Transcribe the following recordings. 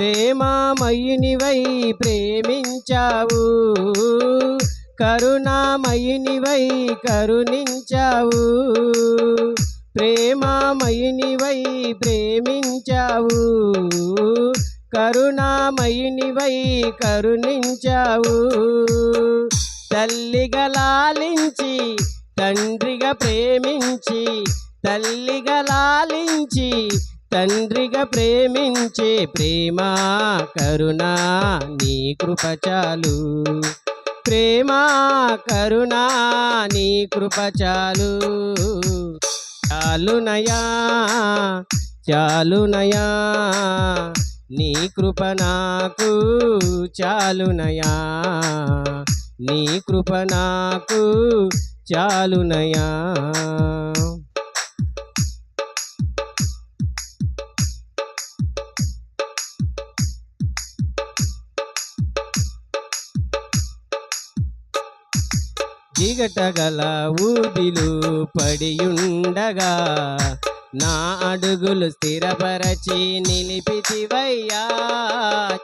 ప్రేమామయునివై ప్రేమించావు. కరుణామయునివై కరుణించావు. ప్రేమామయునివై ప్రేమించావు. కరుణామయునివై కరుణించావు. తల్లిగా లాలించి తండ్రిగా ప్రేమించి తల్లిగా లాలించి తండ్రిగా ప్రేమించే ప్రేమ కరుణ నీ కృపచాలు ప్రేమ కరుణ నీ కృపచాలు చాలునయా చాలునయా నీ కృప నాకు చాలునయా. నీ కృప నాకు చాలునయా. జిగటగల ఊబిలు పడియుండగా నా అడుగులు స్థిరపరచి నిలిపితివయ్యా.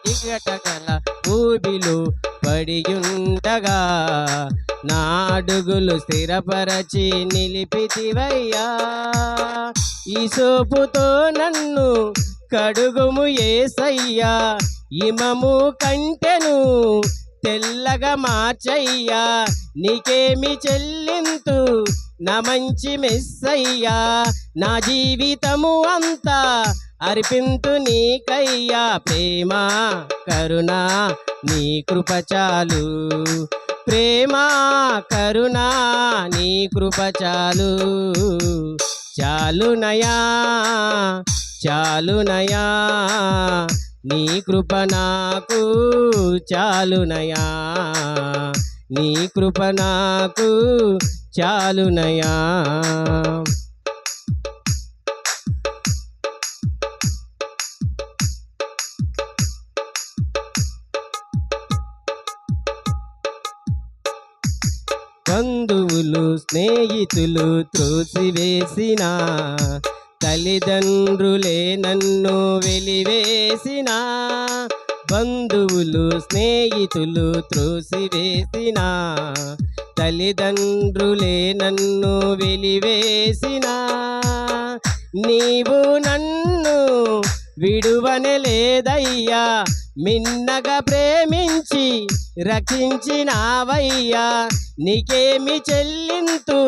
జిగటగల ఊబిలు పడియుండగా నా అడుగులు స్థిరపరచి నిలిపితివయ్యా. ఈ సోపుతో నన్ను కడుగుము ఏసయ్యా. ఇమము కంటెను తెల్లగా మార్చయ్యా. నీకేమి చెల్లింతు? నా మంచి మెస్సయ్యా. నా జీవితము అంతా అర్పింతు నీకయ్యా. ప్రేమ కరుణ నీ కృప చాలు. ప్రేమ కరుణ నీ కృప చాలు. చాలునయా చాలునయా నీ కృప నాకు చాలునయా. నీ కృప నాకు చాలునయా. బంధువులు స్నేహితులు త్రోసివేసిన. తల్లిదండ్రులే నన్ను వెలివేసిన బంధువులు స్నేహితులు త్రోసివేసిన తల్లిదండ్రులే నన్ను వెలివేసిన నీవు నన్ను విడువనే లేదయ్యా మిన్నగా ప్రేమించి రక్షించినావయ్యా నీకేమి చెల్లింతు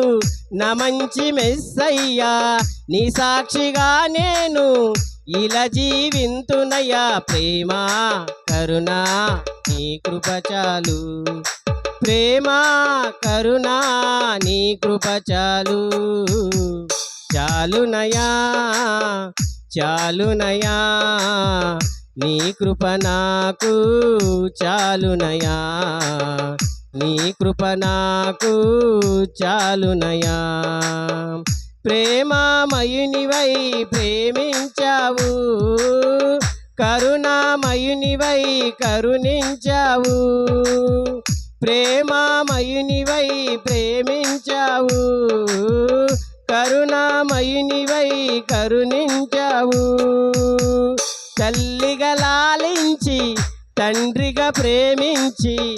నా మంచి మెస్సయ్యా నీ సాక్షిగా నేను ఇలా జీవింతునయ్యా. ప్రేమ కరుణ నీ కృప చాలు. ప్రేమ కరుణ నీ కృప చాలు. చాలునయా చాలునయా నీ కృప నాకు చాలునయా నీ కృప నాకు చాలునయా. ప్రేమామయునివై ప్రేమించావు కరుణామయునివై కరుణించావు ప్రేమామయునివై ప్రేమించావు కరుణామయునివై కరుణించావు. తల్లిగా లాలించి తండ్రిగా ప్రేమించి